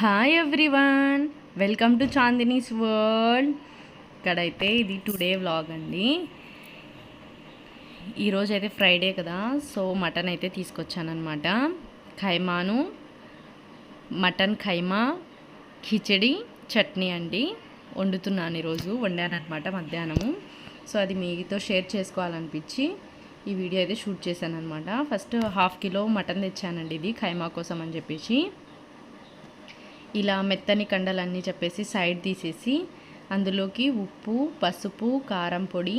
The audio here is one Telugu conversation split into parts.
Hi everyone welcome to Chandini's world ఇక్కడైతే ఇది టుడే వ్లాగ్ అండి. ఈరోజు అయితే ఫ్రైడే కదా సో మటన్ అయితే తీసుకొచ్చానమాట ఖైమాను మటన్ ఖైమా ఖిచడి చట్నీ అండి. వండుతున్నాను ఈరోజు వండానమాట మధ్యాహ్నము. సో అది మీతో షేర్ చేసుకోవాలనిపించి ఈ వీడియో అయితే షూట్ చేశాను అనమాట ఫస్ట్ హాఫ్ కిలో మటన్ తెచ్చానండి ఇది ఖైమా కోసం అని చెప్పేసి. ఇలా మెత్తని కండలన్నీ చెప్పేసి సైడ్ తీసేసి అందులోకి ఉప్పు పసుపు కారం పొడి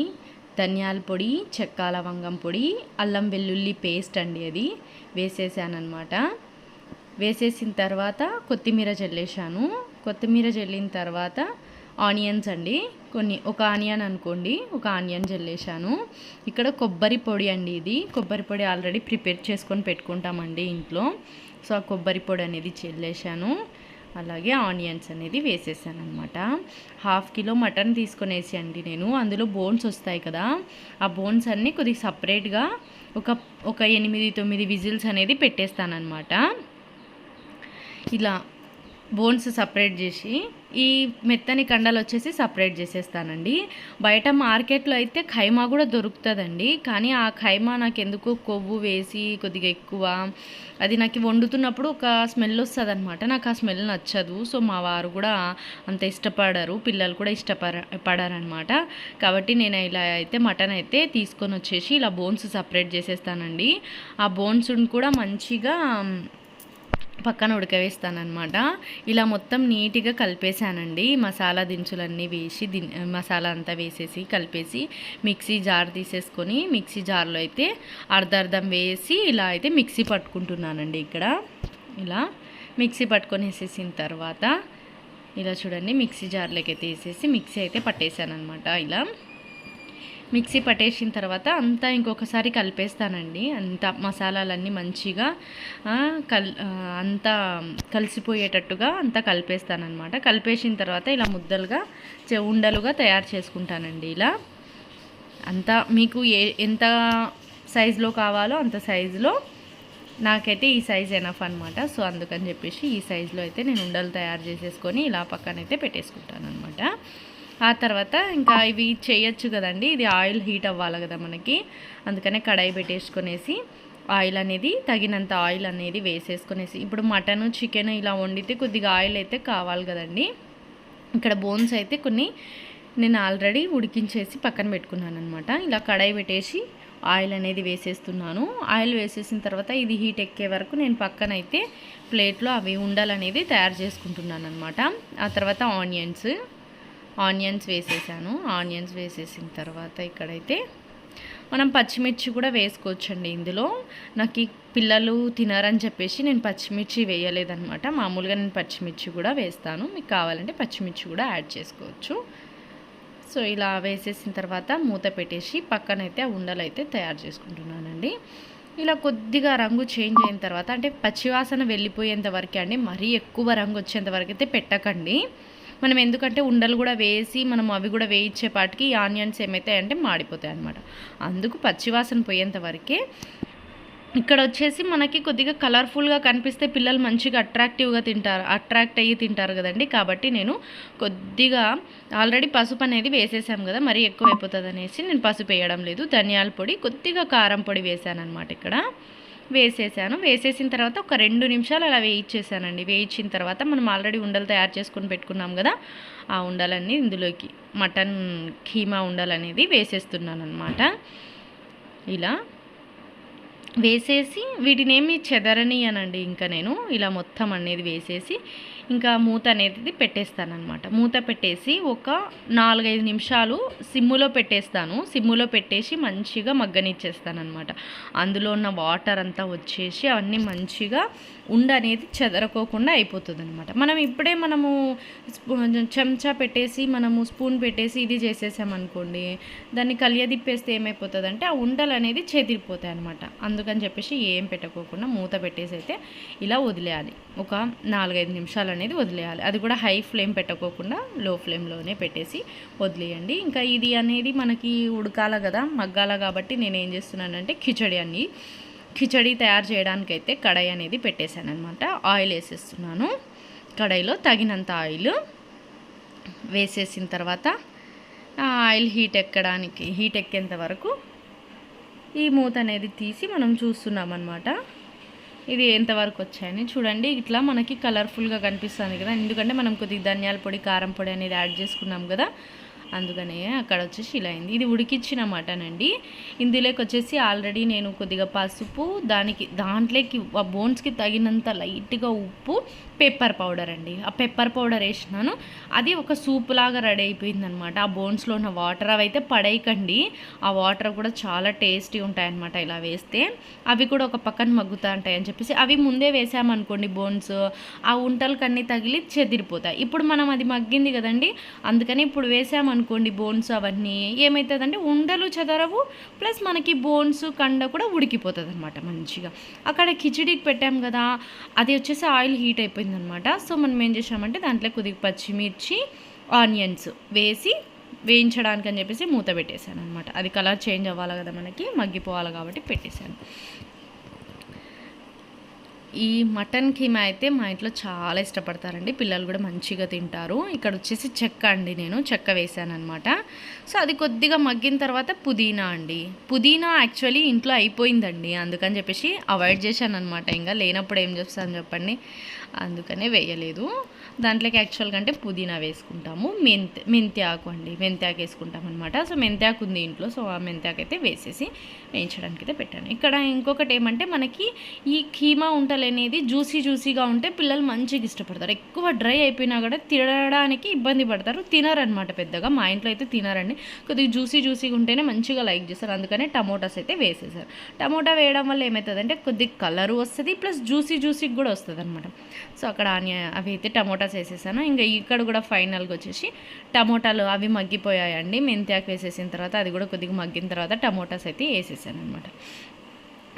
ధనియాల పొడి చెక్క లవంగం పొడి అల్లం వెల్లుల్లి పేస్ట్ అండి అది వేసేసానమాట వేసేసిన తర్వాత కొత్తిమీర చల్లేసాను కొత్తిమీర చల్లిన తర్వాత ఆనియన్స్ అండి. కొన్ని ఒక ఆనియన్ అనుకోండి ఒక ఆనియన్ చల్లేసాను ఇక్కడ కొబ్బరి పొడి అండి ఇది. కొబ్బరి పొడి ఆల్రెడీ ప్రిపేర్ చేసుకొని పెట్టుకుంటామండి ఇంట్లో. సో ఆ కొబ్బరి పొడి అనేది చెల్లేశాను అలాగే ఆనియన్స్ అనేది వేసేసాను అనమాట హాఫ్ కిలో మటన్ తీసుకునేసి అండి నేను. అందులో బోన్స్ వస్తాయి కదా. ఆ బోన్స్ అన్నీ కొద్దిగా సపరేట్గా ఒక ఒక ఎనిమిది తొమ్మిది విజిల్స్ అనేది పెట్టేస్తానమాట ఇలా బోన్స్ సపరేట్ చేసి ఈ మెత్తని కండలు వచ్చేసి సపరేట్ చేసేస్తానండి. బయట మార్కెట్లో అయితే ఖైమా కూడా దొరుకుతుందండి. కానీ ఆ ఖైమా నాకు ఎందుకు కొవ్వు వేసి కొద్దిగా ఎక్కువ అది నాకు వండుతున్నప్పుడు ఒక స్మెల్ వస్తుంది అనమాట నాకు ఆ స్మెల్ నచ్చదు. సో మా వారు కూడా అంత ఇష్టపడరు. పిల్లలు కూడా ఇష్టపడ పడారనమాట కాబట్టి నేను ఇలా అయితే మటన్ అయితే తీసుకొని వచ్చేసి ఇలా బోన్స్ సపరేట్ చేసేస్తానండి. ఆ బోన్స్ కూడా మంచిగా పక్కన ఉడకవేస్తానమాట ఇలా మొత్తం నీట్గా కలిపేసానండి మసాలా దినుసులన్నీ వేసి దిన్ మసాలా అంతా వేసేసి కలిపేసి మిక్సీ జార్ తీసేసుకొని మిక్సీ జార్లో అయితే అర్ధర్ధం వేసి ఇలా అయితే మిక్సీ పట్టుకుంటున్నానండి ఇక్కడ. ఇలా మిక్సీ పట్టుకొని వేసేసిన తర్వాత ఇలా చూడండి మిక్సీ జార్లోకి అయితే వేసేసి మిక్సీ అయితే పట్టేశాను అనమాట ఇలా. మిక్సీ పట్టేసిన తర్వాత అంతా ఇంకొకసారి కలిపేస్తానండి. అంత మసాలాలన్నీ మంచిగా కల్ అంతా కలిసిపోయేటట్టుగా అంతా కలిపేస్తానమాట కలిపేసిన తర్వాత ఇలా ముద్దలుగా ఉండలుగా తయారు చేసుకుంటానండి ఇలా. అంతా మీకు ఏ ఎంత సైజులో కావాలో అంత సైజులో నాకైతే ఈ సైజ్ ఎనఫ్ అనమాట సో అందుకని చెప్పేసి ఈ సైజులో అయితే నేను ఉండలు తయారు చేసేసుకొని ఇలా పక్కనైతే పెట్టేసుకుంటాను అనమాట ఆ తర్వాత ఇంకా ఇవి చేయొచ్చు కదండి. ఇది ఆయిల్ హీట్ అవ్వాలి కదా మనకి. అందుకనే కడాయి పెట్టేసుకునేసి ఆయిల్ అనేది తగినంత ఆయిల్ అనేది వేసేసుకునేసి ఇప్పుడు మటన్ చికెన్ ఇలా వండితే కొద్దిగా ఆయిల్ అయితే కావాలి కదండి. ఇక్కడ బోన్స్ అయితే కొన్ని నేను ఆల్రెడీ ఉడికించేసి పక్కన పెట్టుకున్నాను అనమాట ఇలా కడాయి పెట్టేసి ఆయిల్ అనేది వేసేస్తున్నాను. ఆయిల్ వేసేసిన తర్వాత ఇది హీట్ ఎక్కే వరకు నేను పక్కన అయితే ప్లేట్లో అవి ఉండాలనేది తయారు చేసుకుంటున్నాను అనమాట ఆ తర్వాత ఆనియన్స్. ఆనియన్స్ వేసేసాను. ఆనియన్స్ వేసేసిన తర్వాత ఇక్కడైతే మనం పచ్చిమిర్చి కూడా వేసుకోవచ్చండి ఇందులో. నాకు ఈ పిల్లలు తినారని చెప్పేసి నేను పచ్చిమిర్చి వేయలేదనమాట మామూలుగా నేను పచ్చిమిర్చి కూడా వేస్తాను. మీకు కావాలంటే పచ్చిమిర్చి కూడా యాడ్ చేసుకోవచ్చు. సో ఇలా వేసేసిన తర్వాత మూత పెట్టేసి పక్కనైతే ఆ ఉండలు అయితే తయారు చేసుకుంటున్నానండి. ఇలా కొద్దిగా రంగు చేంజ్ అయిన తర్వాత అంటే పచ్చివాసన వెళ్ళిపోయేంత వరకే అండి మరీ ఎక్కువ రంగు వచ్చేంత వరకు అయితే పెట్టకండి. మనం ఎందుకంటే ఉండలు కూడా వేసి మనం అవి కూడా వేయించేపాటికి ఈ ఆనియన్స్ ఏమవుతాయంటే మాడిపోతాయి అనమాట అందుకు పచ్చివాసన పోయేంత వరకే ఇక్కడ వచ్చేసి మనకి కొద్దిగా కలర్ఫుల్గా కనిపిస్తే పిల్లలు మంచిగా అట్రాక్టివ్గా తింటారు అట్రాక్ట్ అయ్యి తింటారు కదండి. కాబట్టి నేను కొద్దిగా ఆల్రెడీ పసుపు అనేది వేసేసాం కదా మరీ ఎక్కువ అయిపోతుంది అనేసి నేను పసుపు వేయడం లేదు. ధనియాల పొడి కొద్దిగా కారం పొడి వేసాను అనమాట ఇక్కడ. వేసేసాను. వేసేసిన తర్వాత ఒక రెండు నిమిషాలు అలా వేయించేసానండి. వేయించిన తర్వాత మనం ఆల్రెడీ ఉండలు తయారు చేసుకొని పెట్టుకున్నాం కదా ఆ ఉండలన్నీ ఇందులోకి మటన్ కీమా ఉండలనేది వేసేస్తున్నాను అనమాట ఇలా వేసేసి వీటినేమి చెదరనియనండి ఇంకా నేను. ఇలా మొత్తం అనేది వేసేసి ఇంకా మూత అనేది పెట్టేస్తానమాట మూత పెట్టేసి ఒక నాలుగైదు నిమిషాలు సిమ్ములో పెట్టేస్తాను. సిమ్ములో పెట్టేసి మంచిగా మగ్గనిచ్చేస్తానమాట అందులో ఉన్న వాటర్ అంతా వచ్చేసి అవన్నీ మంచిగా ఉండ అనేది చెదరకోకుండా అయిపోతుంది అనమాట మనం ఇప్పుడే మనము చెంచా పెట్టేసి మనము స్పూన్ పెట్టేసి ఇది చేసేసామనుకోండి దాన్ని కలియదిప్పేస్తే ఏమైపోతుంది అంటే ఆ ఉండలు అనేది చెదిరిపోతాయి అనమాట అందుకని చెప్పేసి ఏం పెట్టుకోకుండా మూత పెట్టేసి అయితే ఇలా వదిలేయాలి. ఒక నాలుగైదు నిమిషాలు అనేది వదిలేయాలి. అది కూడా హై ఫ్లేమ్ పెట్టకోకుండా లో ఫ్లేమ్లోనే పెట్టేసి వదిలేయండి. ఇంకా ఇది అనేది మనకి ఉడకాల కదా మగ్గాల కాబట్టి నేను ఏం చేస్తున్నానంటే కిచడి అన్ని కిచడి తయారు చేయడానికి అయితే కడాయి అనేది పెట్టేశాను అనమాట ఆయిల్ వేసేస్తున్నాను. కడాయిలో తగినంత ఆయిల్ వేసేసిన తర్వాత ఆయిల్ హీట్ ఎక్కడానికి హీట్ ఎక్కేంత వరకు ఈ మూత అనేది తీసి మనం చూస్తున్నాం అనమాట ఇది ఎంతవరకు వచ్చాయని చూడండి. ఇట్లా మనకి కలర్ఫుల్గా కనిపిస్తుంది కదా. ఎందుకంటే మనం కొద్దిగా ధనియాల పొడి కారం పొడి అనేది యాడ్ చేసుకున్నాం కదా. అందుకనే అక్కడ వచ్చేసి ఇలా అయింది ఇది ఉడికిచ్చిన మటన్ అండి ఇందులోకి వచ్చేసి ఆల్రెడీ నేను కొద్దిగా పసుపు దానికి దాంట్లోకి ఆ బోన్స్కి తగినంత లైట్గా ఉప్పు పెప్పర్ పౌడర్ అండి ఆ పెప్పర్ పౌడర్ వేసినాను అది ఒక సూప్ లాగా రెడీ అయిపోయింది అనమాట ఆ బోన్స్లో ఉన్న వాటర్ అవి అయితే పడేయకండి. ఆ వాటర్ కూడా చాలా టేస్టీ ఉంటాయన్నమాట ఇలా వేస్తే. అవి కూడా ఒక పక్కన మగ్గుతా ఉంటాయి అని చెప్పేసి. అవి ముందే వేసామనుకోండి బోన్స్ ఆ ఉంటలకన్నీ తగిలి చెదిరిపోతాయి. ఇప్పుడు మనం అది మగ్గింది కదండి. అందుకని ఇప్పుడు అనుకోండి బోన్స్ అవన్నీ ఏమవుతుందంటే ఉండలు చెదరవు ప్లస్ మనకి బోన్స్ కండ కూడా ఉడికిపోతుంది అనమాట మంచిగా. అక్కడ కిచిడికి పెట్టాం కదా అది వచ్చేసి ఆయిల్ హీట్ అయిపోయింది అనమాట సో మనం ఏం చేసామంటే దాంట్లో కొద్దిగా పచ్చిమిర్చి ఆనియన్స్ వేసి వేయించడానికి అని చెప్పేసి మూత పెట్టేశాను అనమాట అది కలర్ చేంజ్ అవ్వాలి కదా మనకి మగ్గిపోవాలి కాబట్టి పెట్టేశాను. ఈ మటన్ కీమా అయితే మా ఇంట్లో చాలా ఇష్టపడతారండి. పిల్లలు కూడా మంచిగా తింటారు. ఇక్కడ వచ్చేసి చెక్క అండి నేను. చెక్క వేసాను అనమాట సో అది కొద్దిగా మగ్గిన తర్వాత పుదీనా అండి. పుదీనా యాక్చువల్లీ ఇంట్లో అయిపోయిందండి. అందుకని చెప్పేసి అవాయిడ్ చేశాను అనమాట ఇంకా లేనప్పుడు ఏం చేస్తాను చెప్పండి. అందుకనే వేయలేదు. దాంట్లోకి యాక్చువల్గా అంటే పుదీనా వేసుకుంటాము మెంతి మెంతి ఆకు అండి మెంతి ఆకు వేసుకుంటాం అనమాట సో మెంతి ఆకు ఉంది ఇంట్లో సో ఆ మెంతి ఆకు అయితే వేసేసి వేయించడానికి అయితే పెట్టాను. ఇక్కడ ఇంకొకటి ఏమంటే మనకి ఈ కీమా ఉంటలు అనేది జ్యూసీ జ్యూసీగా ఉంటే పిల్లలు మంచిగా ఇష్టపడతారు. ఎక్కువ డ్రై అయిపోయినా కూడా తినడానికి ఇబ్బంది పడతారు తినరనమాట పెద్దగా. మా ఇంట్లో అయితే తినరండి. కొద్దిగా జ్యూసీ జ్యూసీగా ఉంటేనే మంచిగా లైక్ చేస్తారు. అందుకనే టమోటాస్ అయితే వేసేసారు. టమోటా వేయడం వల్ల ఏమవుతుందంటే కొద్దిగా కలర్ వస్తుంది ప్లస్ జ్యూసీ జ్యూసీకి కూడా వస్తుంది అనమాట సో అక్కడ ఆనియ అవి అయితే టమోటాస్ వేసేసాను ఇంకా ఇక్కడ కూడా ఫైనల్గా వచ్చేసి టమోటాలు అవి మగ్గిపోయాయండి. మెంతాకు వేసేసిన తర్వాత అది కూడా కొద్దిగా మగ్గిన తర్వాత టమోటాస్ అయితే వేసేసాను అనమాట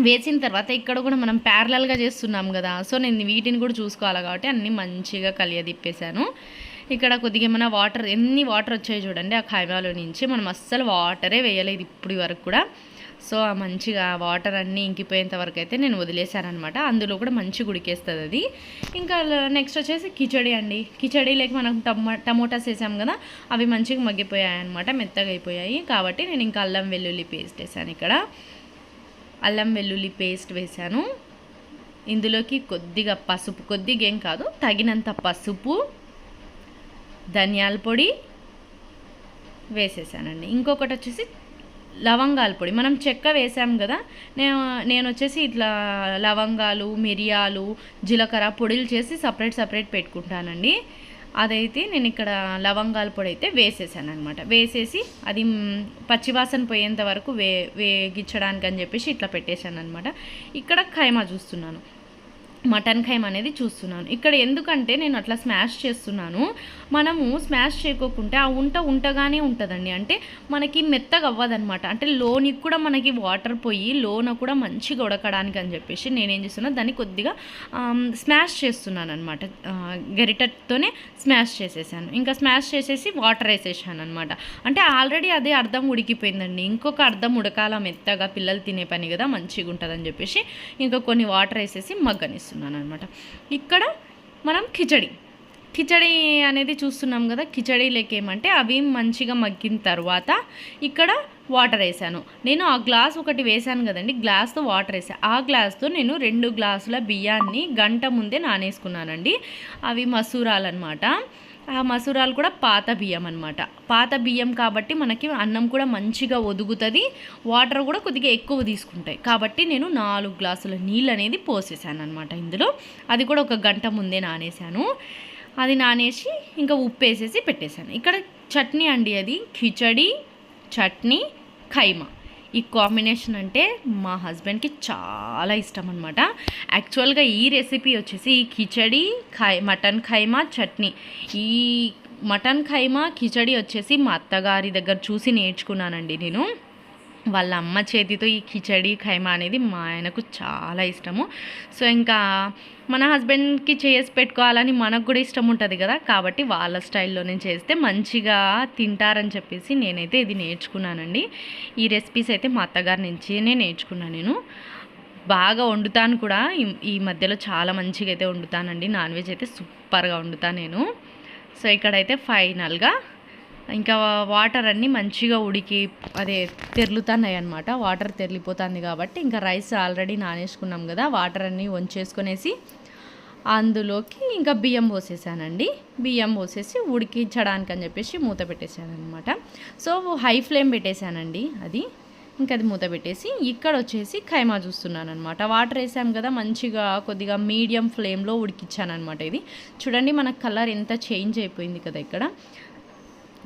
వేసిన తర్వాత ఇక్కడ కూడా మనం ప్యారలల్గా చేస్తున్నాం కదా. సో నేను వీటిని కూడా చూసుకోవాలి కాబట్టి అన్నీ మంచిగా కలియదిప్పేశాను ఇక్కడ కొద్దిగా ఏమైనా వాటర్ ఎన్ని వాటర్ వచ్చాయి చూడండి ఆ ఖైమాలో నుంచి. మనం అస్సలు వాటరే వేయలేదు ఇప్పుడు వరకు కూడా. సో ఆ మంచిగా వాటర్ అన్నీ ఇంకిపోయేంత వరకు అయితే నేను వదిలేశానమాట అందులో కూడా మంచిగా ఉడికేస్తుంది అది ఇంకా నెక్స్ట్ వచ్చేసి కిచడీ అండి. కిచడీలోకి మనం టమా టమోటాస్ వేసాం కదా అవి మంచిగా మగ్గిపోయాయి అనమాట మెత్తగా అయిపోయాయి. కాబట్టి నేను ఇంకా అల్లం వెల్లుల్లి పేస్ట్ వేసాను ఇక్కడ. అల్లం వెల్లుల్లి పేస్ట్ వేసాను. ఇందులోకి కొద్దిగా పసుపు కొద్దిగా ఏం కాదు తగినంత పసుపు ధనియాల పొడి వేసేసానండి. ఇంకొకటి వచ్చేసి లవంగాల పొడి. మనం చెక్క వేసాం కదా నేను నేను వచ్చేసి ఇట్లా లవంగాలు మిరియాలు జీలకర్ర పొడిలు చేసి సపరేట్ సపరేట్ పెట్టుకుంటానండి. అదైతే నేను ఇక్కడ లవంగాల పొడి అయితే వేసేసాను అనమాట వేసేసి అది పచ్చివాసన పోయేంత వరకు వే వేగించడానికి అని చెప్పేసి ఇట్లా పెట్టేశాను అనమాట ఇక్కడ ఖైమా చూస్తున్నాను. మటన్ ఖైమ్ అనేది చూస్తున్నాను. ఇక్కడ ఎందుకంటే నేను అట్లా స్మాష్ చేస్తున్నాను. మనము స్మాష్ చేయకోకుంటే ఆ ఉంట ఉంటగానే ఉంటుందండి. అంటే మనకి మెత్తగా అవ్వదనమాట అంటే లోనికి కూడా మనకి వాటర్ పోయి లోన కూడా మంచిగా ఉడకడానికి అని చెప్పేసి నేనేం చేస్తున్నా దాన్ని కొద్దిగా స్మాష్ చేస్తున్నాను అనమాట గరిటతోనే స్మాష్ చేసేసాను. ఇంకా స్మాష్ చేసేసి వాటర్ వేసేసాను అనమాట అంటే ఆల్రెడీ అదే అర్థం ఉడికిపోయిందండి. ఇంకొక అర్థం ఉడకాల మెత్తగా పిల్లలు తినే పని కదా మంచిగా ఉంటుందని చెప్పేసి ఇంకా కొన్ని వాటర్ వేసేసి మగ్గనిస్తున్నాను అనమాట ఇక్కడ మనం కిచడి. కిచడి అనేది చూస్తున్నాం కదా కిచడి ఏమంటే అవి మంచిగా మగ్గిన తర్వాత ఇక్కడ వాటర్ వేసాను. నేను ఆ గ్లాస్ ఒకటి వేసాను కదండి గ్లాస్తో వాటర్ వేసాను ఆ గ్లాస్తో నేను రెండు గ్లాసుల బియ్యాన్ని గంట ముందే నానేసుకున్నానండి. అవి మసూరాలు అనమాట ఆ మసూరాలు కూడా పాత బియ్యం అనమాట పాత బియ్యం కాబట్టి మనకి అన్నం కూడా మంచిగా ఒదుగుతుంది. వాటర్ కూడా కొద్దిగా ఎక్కువ తీసుకుంటాయి. కాబట్టి నేను నాలుగు గ్లాసుల నీళ్ళు అనేది పోసేసాను అనమాట ఇందులో. అది కూడా ఒక గంట ముందే నానేసాను. అది నానేసి ఇంకా ఉప్పు వేసేసి పెట్టేశాను. ఇక్కడ చట్నీ అండి అది. కిచడి చట్నీ ఖైమా. ఈ కాంబినేషన్ అంటే మా హస్బెండ్కి చాలా ఇష్టం అనమాట యాక్చువల్గా ఈ రెసిపీ వచ్చేసి ఈ కిచడి ఖై మటన్ ఖైమా చట్నీ. ఈ మటన్ ఖైమా కిచడి వచ్చేసి మా అత్తగారి దగ్గర చూసి నేర్చుకున్నానండి నేను. వాళ్ళ అమ్మ చేతితో ఈ కిచడి ఖైమా అనేది మా ఆయనకు చాలా ఇష్టము. సో ఇంకా మన హస్బెండ్కి చేసి పెట్టుకోవాలని మనకు కూడా ఇష్టం ఉంటుంది కదా. కాబట్టి వాళ్ళ స్టైల్లోనే చేస్తే మంచిగా తింటారని చెప్పేసి నేనైతే ఇది నేర్చుకున్నానండి. ఈ రెసిపీస్ అయితే మా అత్తగారి నుంచినే నేర్చుకున్నాను నేను. బాగా వండుతాను కూడా. ఈ మధ్యలో చాలా మంచిగా అయితే వండుతానండి. నాన్ వెజ్ అయితే సూపర్గా వండుతాను నేను. సో ఇక్కడైతే ఫైనల్గా ఇంకా వాటర్ అన్నీ మంచిగా ఉడికి అదే తెరులుతున్నాయి అనమాట వాటర్ తెరిలిపోతుంది కాబట్టి ఇంకా రైస్ ఆల్రెడీ నానేసుకున్నాం కదా వాటర్ అన్నీ వంచేసుకునేసి అందులోకి ఇంకా బియ్యం పోసేసానండి. బియ్యం పోసేసి ఉడికించడానికి అని చెప్పేసి మూత పెట్టేశానమాట సో హై ఫ్లేమ్ పెట్టేశానండి అది. ఇంకా అది మూత పెట్టేసి ఇక్కడ వచ్చేసి ఖైమా చూస్తున్నాను అనమాట వాటర్ వేసాం కదా మంచిగా కొద్దిగా మీడియం ఫ్లేమ్లో ఉడికిచ్చాను అనమాట ఇది. చూడండి మన కలర్ ఎంత చేంజ్ అయిపోయింది కదా ఇక్కడ.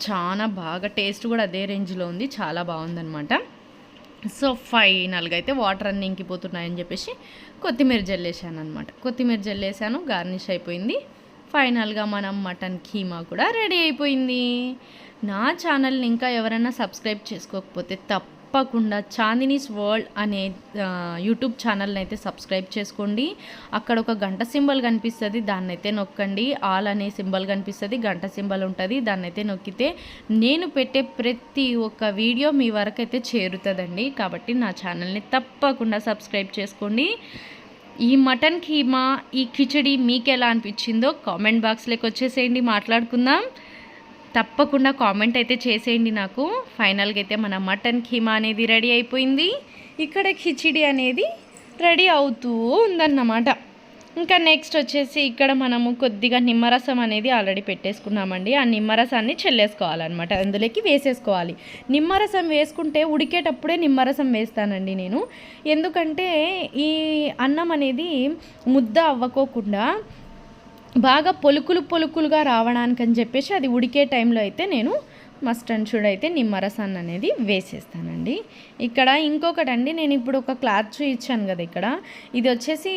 చాలా బాగా టేస్ట్ కూడా అదే రేంజ్లో ఉంది. చాలా బాగుందనమాట సో ఫైనల్గా అయితే వాటర్ అన్నీ ఇంకిపోతున్నాయని చెప్పేసి కొత్తిమీర జల్లేసాను అనమాట కొత్తిమీర జల్లేసాను గార్నిష్ అయిపోయింది. ఫైనల్గా మనం మటన్ కీమా కూడా రెడీ అయిపోయింది. నా ఛానల్ని ఇంకా ఎవరైనా సబ్స్క్రైబ్ చేసుకోకపోతే తప్పకుండా చాందినీస్ వరల్డ్ అనే యూట్యూబ్ ఛానల్ని అయితే సబ్స్క్రైబ్ చేసుకోండి. అక్కడ ఒక గంట సింబల్ కనిపిస్తుంది దాన్ని అయితే నొక్కండి. ఆల్ అనే సింబల్ కనిపిస్తుంది గంట సింబల్ ఉంటుంది దాన్ని అయితే నొక్కితే నేను పెట్టే ప్రతి ఒక్క వీడియో మీ వరకు అయితే చేరుతుందండి. కాబట్టి నా ఛానల్ని తప్పకుండా సబ్స్క్రైబ్ చేసుకోండి. ఈ మటన్ కీమా ఈ కిచడి మీకు ఎలా అనిపించిందో కామెంట్ బాక్స్లోకి వచ్చేసేయండి మాట్లాడుకుందాం. తప్పకుండా కామెంట్ అయితే చేసేయండి నాకు. ఫైనల్గా అయితే మన మటన్ కీమా అనేది రెడీ అయిపోయింది. ఇక్కడ కిచిడి అనేది రెడీ అవుతూ ఉందన్నమాట. ఇంకా నెక్స్ట్ వచ్చేసి ఇక్కడ మనము కొద్దిగా నిమ్మరసం అనేది ఆల్రెడీ పెట్టేసుకున్నామండి. ఆ నిమ్మరసాన్ని చెల్లేసుకోవాలన్నమాట. అందులోకి వేసేసుకోవాలి. నిమ్మరసం వేసుకుంటే ఉడికేటప్పుడే నిమ్మరసం వేస్తానండి నేను. ఎందుకంటే ఈ అన్నం అనేది ముద్ద అవ్వకోకుండా బాగా పొలుకులు పొలుకులుగా రావడానికి అని చెప్పేసి అది ఉడికే టైంలో అయితే నేను మస్ట్ అండ్ అయితే నిమ్మరసాన్ని అనేది వేసేస్తానండి. ఇక్కడ ఇంకొకటి అండి నేను ఇప్పుడు ఒక క్లాత్ చూపించాను కదా ఇక్కడ. ఇది వచ్చేసి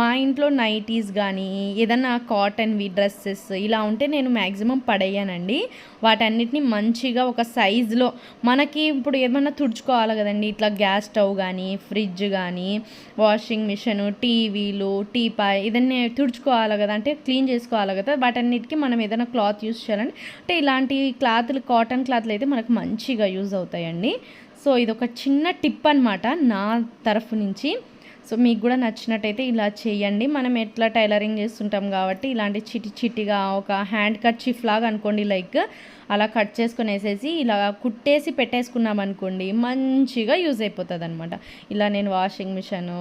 మా ఇంట్లో నైటీస్ కానీ ఏదన్నా కాటన్వి డ్రెస్సెస్ ఇలా ఉంటే నేను మ్యాక్సిమం పడేయానండి. వాటన్నిటిని మంచిగా ఒక సైజులో మనకి ఇప్పుడు ఏమన్నా తుడుచుకోవాలి కదండి ఇట్లా గ్యాస్ స్టవ్ కానీ ఫ్రిడ్జ్ కానీ వాషింగ్ మిషన్ టీవీలు టీపాయ్ ఇదన్నీ తుడుచుకోవాలి కదా అంటే క్లీన్ చేసుకోవాలి కదా వాటన్నిటికీ మనం ఏదైనా క్లాత్ యూస్ చేయాలంటే అంటే ఇలాంటి క్లాత్లు కాటన్ క్లాత్లు అయితే మనకు మంచిగా యూజ్ అవుతాయండి. సో ఇది ఒక చిన్న టిప్ అనమాట నా తరఫు నుంచి. సో మీకు కూడా నచ్చినట్టయితే ఇలా చేయండి. మనం ఎట్లా టైలరింగ్ చేస్తుంటాం కాబట్టి ఇలాంటి చిటి చిటిగా ఒక హ్యాండ్ కట్ చిఫ్ లాగా అనుకోండి లైక్ అలా కట్ చేసుకొని వేసేసి ఇలా కుట్టేసి పెట్టేసుకున్నాం అనుకోండి మంచిగా యూజ్ అయిపోతుంది అనమాట ఇలా నేను వాషింగ్ మిషను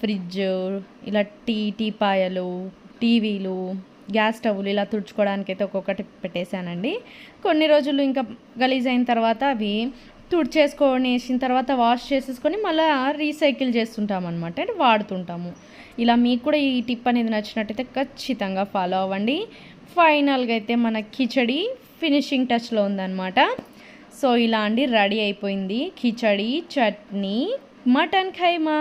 ఫ్రిడ్జ్ ఇలా టీ టీపాయలు టీవీలు గ్యాస్ స్టవ్లు ఇలా తుడుచుకోవడానికైతే ఒక్కొక్కటి పెట్టేశానండి. కొన్ని రోజులు ఇంకా గలీజ్ అయిన తర్వాత అవి తుడిచేసుకొనేసిన తర్వాత వాష్ చేసేసుకొని మళ్ళీ రీసైకిల్ చేస్తుంటాం అనమాట అంటే వాడుతుంటాము. ఇలా మీకు కూడా ఈ టిప్ అనేది నచ్చినట్టయితే ఖచ్చితంగా ఫాలో అవ్వండి. ఫైనల్గా అయితే మన కిచడి ఫినిషింగ్ టచ్లో ఉందన్నమాట. సో ఇలా అండి రెడీ అయిపోయింది. Khichdi chutney mutton keema.